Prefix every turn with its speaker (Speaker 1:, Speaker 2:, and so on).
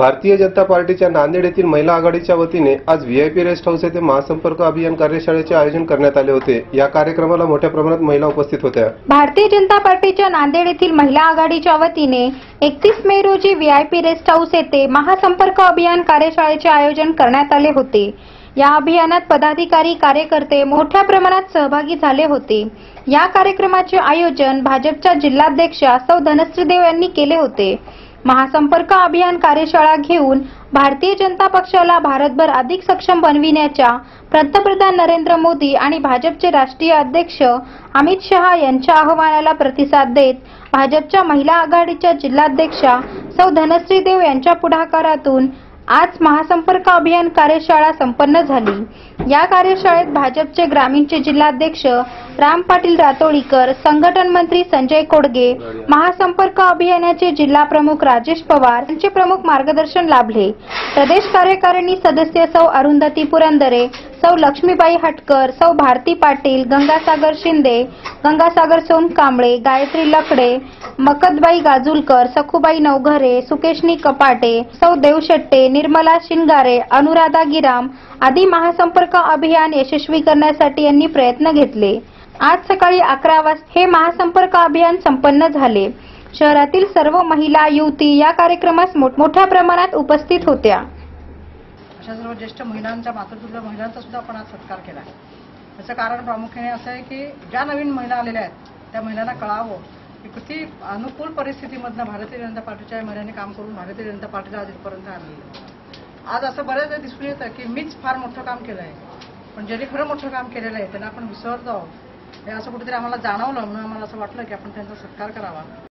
Speaker 1: भारतीय जनता पार्टीच्या नांदेड येथील महिला आघाडीच्या वतीने आज व्हीआयपी रेस्ट हाऊस येथे महासंपर्क अभियान कार्यशाळेचे आयोजन करण्यात आले होते. या कार्यक्रमाला मोठ्या प्रमाणात महिला उपस्थित होत्या.
Speaker 2: भारतीय जनता पार्टीच्या नांदेड येथील महिला आघाडीच्या वतीने एकतीस मे रोजी व्हीआयपी रेस्ट हाऊस येथे महासंपर्क अभियान कार्यशाळेचे आयोजन करण्यात आले होते. या अभियानात पदाधिकारी कार्यकर्ते मोठ्या प्रमाणात सहभागी झाले होते. या कार्यक्रमाचे आयोजन भाजपच्या जिल्हाध्यक्षा सौ धनश्रीदेव यांनी केले होते. महासंपर्क अभियान कार्यशाळा घेऊन भारतीय जनता पक्षाला भारतभर अधिक सक्षम बनविण्याच्या पंतप्रधान नरेंद्र मोदी आणि भाजपचे राष्ट्रीय अध्यक्ष अमित शहा यांच्या आवाहनाला प्रतिसाद देत भाजपच्या महिला आघाडीच्या जिल्हाध्यक्षा सौ धनश्री देव यांच्या पुढाकारातून आज महासंपर्क अभियान कार्यशाळा संपन्न झाली. या कार्यशाळेत भाजपचे ग्रामीणचे जिल्हाध्यक्ष राम पाटील रातोळीकर संघटन मंत्री संजय कोडगे महासंपर्क अभियानाचे जिल्हा प्रमुख राजेश पवार यांचे प्रमुख मार्गदर्शन लाभले. प्रदेश कार्यकारिणी सदस्य सौ अरुंधती पुरंदरे सौ लक्ष्मीबाई हटकर सौ भारती पाटील गंगासागर शिंदे गंगासागर सोनकांबळे गायत्री लकडे मकदबाई गाजुलकर सखुबाई नवघरे सुकेशनी कपाटे सौ देवशेट्टे निर्मला शिंगारे अनुराधा गिराम आदी महासंपर्क अभियान यशस्वी करण्यासाठी यांनी प्रयत्न घेतले. आज सकाळी अकरा वाजता हे महासंपर्क अभियान संपन्न झाले. शहरातील सर्व महिला युवती या कार्यक्रमास मोठमोठ्या प्रमाणात उपस्थित होत्या.
Speaker 3: अशा सर्व ज्येष्ठ महिलांच्या मातृत्व महिलांचा सुद्धा आपण आज सत्कार केला याचं कारण प्रामुख्याने असं आहे की ज्या नवीन महिला आलेल्या आहेत त्या महिलांना कळावं की किती अनुकूल परिस्थितीमधनं भारतीय जनता पार्टीच्या महिलांनी काम करून भारतीय जनता पार्टीला आज इथपर्यंत आणलेलं आज असं बऱ्याचदा दिसून येतं की मीच फार मोठं काम केलं आहे पण ज्यांनी खरं मोठं काम केलेलं आहे त्यांना आपण विसरतो आहोत. हे असं कुठेतरी आम्हाला जाणवलं म्हणून आम्हाला असं वाटलं की आपण त्यांचा सत्कार करावा.